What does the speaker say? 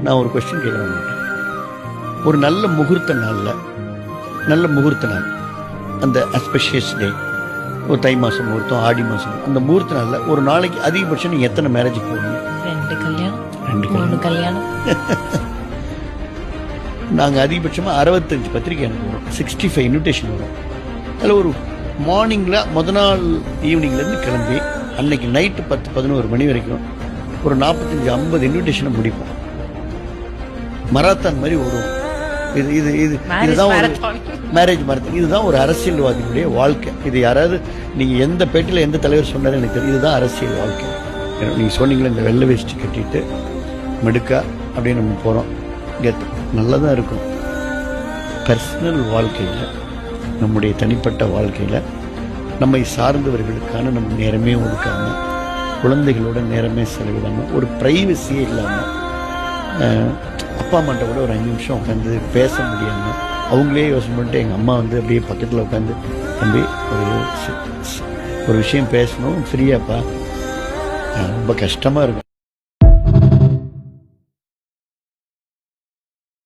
நான் ஒரு கொஸ்டின் கேட்குறேன் ஒரு நல்ல முகூர்த்த நாளில் நல்ல முகூர்த்த நாள் அந்த அஸ்பெஷியஸ் டே ஒரு தை மாதம் முகூர்த்தம் ஆடி மாதம் அந்த முகூர்த்த நாளில் ஒரு நாளைக்கு அதிகபட்சம் நீங்கள் எத்தனை மேரேஜுக்கு போவீங்க? ரெண்டு கல்யாணம். ரெண்டு மூணு கல்யாணம். நாங்கள் அதிகபட்சமாக அறுபத்தஞ்சு பத்திரிக்கை எனக்கு வரும். சிக்ஸ்டி ஃபைவ் இன்விடேஷன் வரும். அதில் ஒரு மார்னிங்கில் முத நாள் ஈவினிங்லேருந்து கிளம்பி அன்னைக்கு நைட்டு பத்து பதினோரு மணி வரைக்கும் ஒரு நாற்பத்தஞ்சு ஐம்பது இன்விடேஷனை முடிப்போம். மராத்தான் மாதிரி ஓடுவோம் இது இது இது இதுதான் ஒரு. மேரேஜ் மரத்தன் இதுதான் ஒரு அரசியல்வாதியினுடைய வாழ்க்கை. இது யாராவது நீங்கள் எந்த பேட்டில் எந்த தலைவர் சொன்னாலும் எனக்கு தெரியும். இதுதான் அரசியல் வாழ்க்கை. நீங்கள் சொன்னீங்களே இந்த வெள்ளை வேஷ்டி கட்டிட்டு மிடுக்கா அப்படியே நம்ம போகிறோம் கெத் நல்லா தான் இருக்கும். பர்சனல் வாழ்க்கையில் நம்முடைய தனிப்பட்ட வாழ்க்கையில் நம்மை சார்ந்தவர்களுக்கான நம்ம நேரமே ஒதுக்காமல் குழந்தைகளோட நேரமே செலவிடாமல் ஒரு ப்ரைவசியே இல்லாமல் அப்பா அம்மாட்ட கூட ஒரு அஞ்சு நிமிஷம் உட்காந்து பேச முடியாமல் அவங்களே யோசனை பண்ணிட்டு எங்கள் அம்மா வந்து அப்படியே பக்கத்தில் உட்காந்து தம்பி ஒரு ஒரு விஷயம் பேசணும் ஃப்ரீயாப்பா. ரொம்ப கஷ்டமாக இருக்கும்.